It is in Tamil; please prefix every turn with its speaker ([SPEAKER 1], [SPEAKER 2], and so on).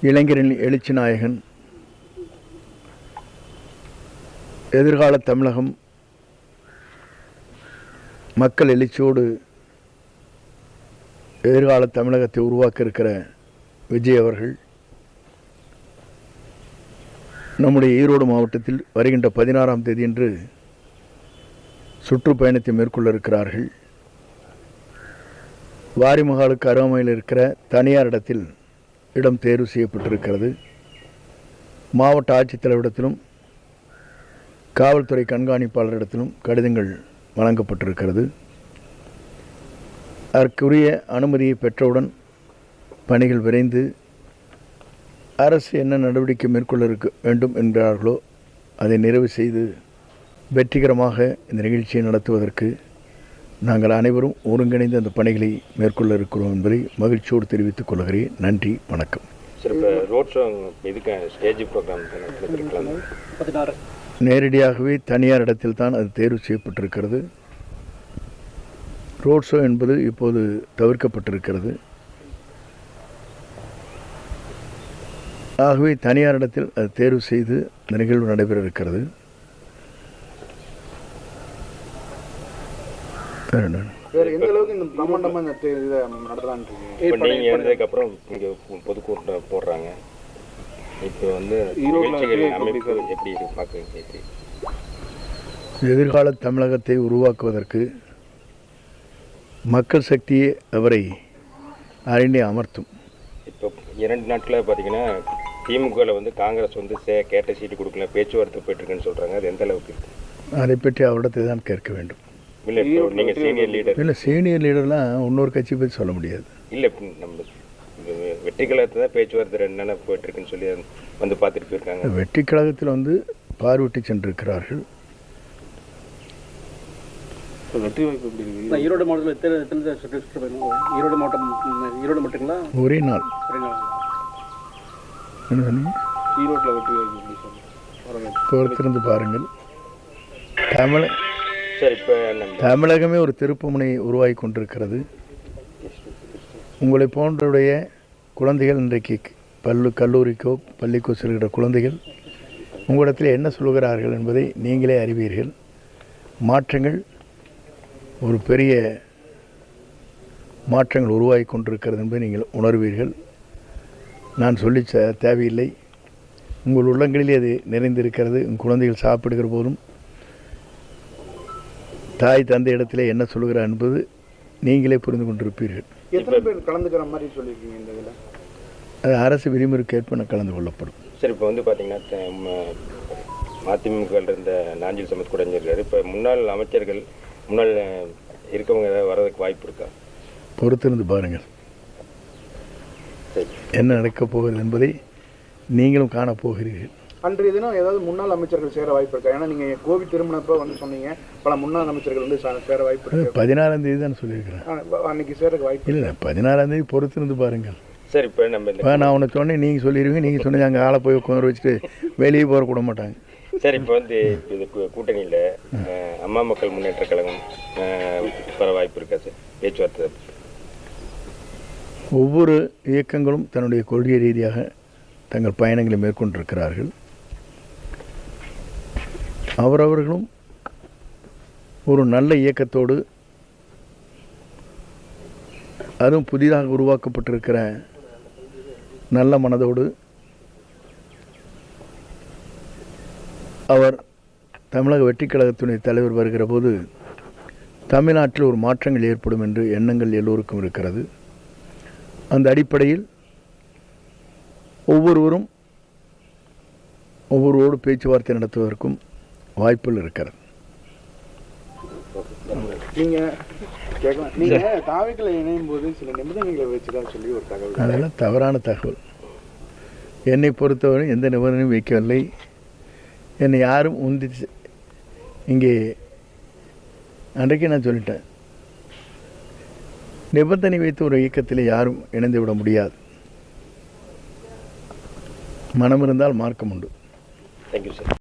[SPEAKER 1] இளைஞரின் எழுச்சி நாயகன். எதிர்கால தமிழகம் மக்கள் எழுச்சியோடு எதிர்கால தமிழகத்தை உருவாக்க இருக்கிற விஜய் அவர்கள். நம்முடைய ஈரோடு மாவட்டத்தில் வருகின்ற பதினாறாம் தேதியன்று சுற்றுப்பயணத்தை மேற்கொள்ள இருக்கிறார்கள் வாரிமகாலுக்கு அருகாமையில் இருக்கிற தனியார் இடத்தில் இடம் தேர்வு செய்யப்பட்டிருக்கிறது. மாவட்ட ஆட்சித்தலைவரிடத்திலும் காவல்துறை கண்காணிப்பாளரிடத்திலும் கடிதங்கள் வழங்கப்பட்டிருக்கிறது. அதற்குரிய அனுமதியை பெற்றவுடன் பணிகள் விரைந்து அரசு என்ன நடவடிக்கை மேற்கொள்ள இருக்க வேண்டும் என்கிறார்களோ அதை நிறைவு செய்து வெற்றிகரமாக இந்த நிகழ்ச்சியை நடத்துவதற்கு நாங்கள் அனைவரும் ஒருங்கிணைந்து அந்த பணிகளை மேற்கொள்ள இருக்கிறோம் என்பதை மகிழ்ச்சியோடு தெரிவித்துக் கொள்கிறேன். நன்றி வணக்கம்.
[SPEAKER 2] ரோட் ஷோ இதுக்கு ஸ்டேஜ் ப்ரோக்ராம்
[SPEAKER 1] நேரடியாகவே தனியார் இடத்தில் தான் அது தேர்வு செய்யப்பட்டிருக்கிறது. ரோட் ஷோ என்பது இப்போது தவிர்க்கப்பட்டிருக்கிறது. ஆகவே தனியார் இடத்தில் அது தேர்வு செய்து இந்த நிகழ்வு நடைபெற இருக்கிறது. வேற என்ன?
[SPEAKER 3] வேற எந்த அளவுக்கு இந்த பிரம்மாண்டமா இந்த இதை இருக்கீங்க
[SPEAKER 2] இப்போ நீங்கள் இருந்ததுக்கப்புறம் இங்கே பொதுக்கூட்டம் போடுறாங்க. இப்போ வந்து அமைப்பு? எப்படி பார்க்குறீங்க
[SPEAKER 1] எதிர்கால தமிழகத்தை உருவாக்குவதற்கு மக்கள் சக்தியே அவரை அறிந்தே அமர்த்தும்.
[SPEAKER 2] இப்போ இரண்டு நாட்களில் பார்த்தீங்கன்னா திமுகவில் வந்து காங்கிரஸ் வந்து சே கேட்ட சீட்டு கொடுக்கல பேச்சுவார்த்தை போயிட்டுருக்குன்னு சொல்கிறாங்க அது எந்த அளவுக்கு இருக்கு?
[SPEAKER 1] அதை பற்றி அவரிடத்தை தான் கேட்க வேண்டும்.
[SPEAKER 2] இல்லை இப்போ சீனியர் லீடர்
[SPEAKER 1] இல்லை சீனியர் லீடர்லாம் இன்னொரு கட்சி பற்றி சொல்ல முடியாது.
[SPEAKER 2] இல்லை இப்ப நம்ம வெற்றி கழகத்தை தான் பேச்சுவார்த்தை நாளாக போயிட்டுருக்குன்னு சொல்லி வந்து பார்த்துட்டு போயிருக்காங்க.
[SPEAKER 1] வெற்றி கழகத்தில் வந்து பார்வையிட்டு சென்றிருக்கிறார்கள்.
[SPEAKER 3] இப்ப வெற்றி வாய்ப்பு
[SPEAKER 4] ஈரோடு மாவட்டத்தில் ஈரோடு மாவட்டம் ஈரோடு மட்டுங்களா
[SPEAKER 1] ஒரே நாள்.
[SPEAKER 4] ஒரே நாள்.
[SPEAKER 1] என்ன சொன்னீங்க?
[SPEAKER 3] ஈரோட்ல வெற்றி வாய்ப்பு
[SPEAKER 1] பொறுத்திருந்து பாருங்கள். தமிழ
[SPEAKER 2] இப்போ
[SPEAKER 1] தமிழகமே ஒரு திருப்புமுனை உருவாகி கொண்டிருக்கிறது. உங்களை போன்றவுடைய குழந்தைகள் இன்றைக்கு பல்லு கல்லூரிக்கோ பள்ளிக்கோ செல்கிற குழந்தைகள் உங்களிடத்தில் என்ன சொல்கிறார்கள் என்பதை நீங்களே அறிவீர்கள். மாற்றங்கள் ஒரு பெரிய மாற்றங்கள் உருவாகி கொண்டிருக்கிறது என்பதை நீங்கள் உணர்வீர்கள். நான் சொல்லி ச- தேவையில்லை. உங்கள் உள்ளங்களிலே அது நிறைந்திருக்கிறது. உங்கள் குழந்தைகள் சாப்பிடுகிற போதும் தாய் தந்தை இடத்திலே என்ன சொல்கிறார் என்பது நீங்களே புரிந்து கொண்டிருப்பீர்கள்.
[SPEAKER 3] எத்தனை பேர் கலந்துக்கிற மாதிரி சொல்லியிருக்கீங்க இந்த இதுல?
[SPEAKER 1] அது அரசு விதிமுறைக்கேற்ப கலந்து கொள்ளப்படும்.
[SPEAKER 2] சார் இப்போ வந்து பார்த்தீங்கன்னா மதிமுக இருந்த நாஞ்சில் சமத் கூட இருக்காரு இப்போ முன்னாள் அமைச்சர்கள் முன்னாள் இருக்கவங்க ஏதாவது வர்றதுக்கு வாய்ப்பு இருக்கா?
[SPEAKER 1] பொறுத்திருந்து பாருங்கள்.
[SPEAKER 2] சரி.
[SPEAKER 1] என்ன நடக்கப் போகிறது என்பதை நீங்களும் காணப் போகிறீர்கள்.
[SPEAKER 3] அன்றைய தினம் ஏதாவது முன்னாள் அமைச்சர்கள் சேர வாய்ப்பு இருக்கா? ஏன்னா நீங்க கோவிட் திருமணப்ப வந்து சொன்னீங்க. பல முன்னாள் அமைச்சர்கள் வந்து சா- சேர வாய்ப்பு இருக்கு.
[SPEAKER 1] பதினாறாம் தேதி தான் சொல்லியிருக்கிறேன்.
[SPEAKER 3] அன்னைக்கு சேரக்கு வாய்ப்பு
[SPEAKER 1] இல்லை பதினாறாம் தேதி பொறுத்திருந்து பாருங்கள்.
[SPEAKER 2] சார் இப்போ நம்ம
[SPEAKER 1] நான் உனக்கு சொன்னேன் நீங்கள் சொல்லிடுவீங்க நீங்கள் சொன்னது அங்கே ஆளை போய் உட்கார வச்சுட்டு வெளியே போகிற கூட மாட்டாங்க.
[SPEAKER 2] சார் இப்போ வந்து இது கூட்டணியில் அம்மா மக்கள் முன்னேற்ற கழகம் வர வாய்ப்பு இருக்கா சார்? பேச்சுவார்த்தை.
[SPEAKER 1] ஒவ்வொரு இயக்கங்களும் தன்னுடைய கொள்கை ரீதியாக தங்கள் பயணங்களை மேற்கொண்டிருக்கிறார்கள். அவரவர்களும் ஒரு நல்ல இயக்கத்தோடு அதுவும் புதிதாக உருவாக்கப்பட்டிருக்கிற நல்ல மனதோடு அவர் தமிழக வெற்றிக் கழகத்தினுடைய தலைவர் வருகிற போது தமிழ்நாட்டில் ஒரு மாற்றங்கள் ஏற்படும் என்று எண்ணங்கள் எல்லோருக்கும் இருக்கிறது. அந்த அடிப்படையில் ஒவ்வொருவரும் ஒவ்வொருவரோடு பேச்சுவார்த்தை நடத்துவதற்கும் வாய்ப்புகள் இருக்கிறது. அதெல்லாம் தவறான தகவல். என்னை பொறுத்தவரை எந்த நிபந்தனையும் வைக்கவில்லை. என்னை யாரும் உந்தி இங்கே அன்றைக்கே நான் சொல்லிட்டேன். நிபந்தனை வைத்து ஒரு இயக்கத்தில் யாரும் இணைந்து விட முடியாது. மனம் இருந்தால் மார்க்கம் உண்டு.
[SPEAKER 2] Thank you sir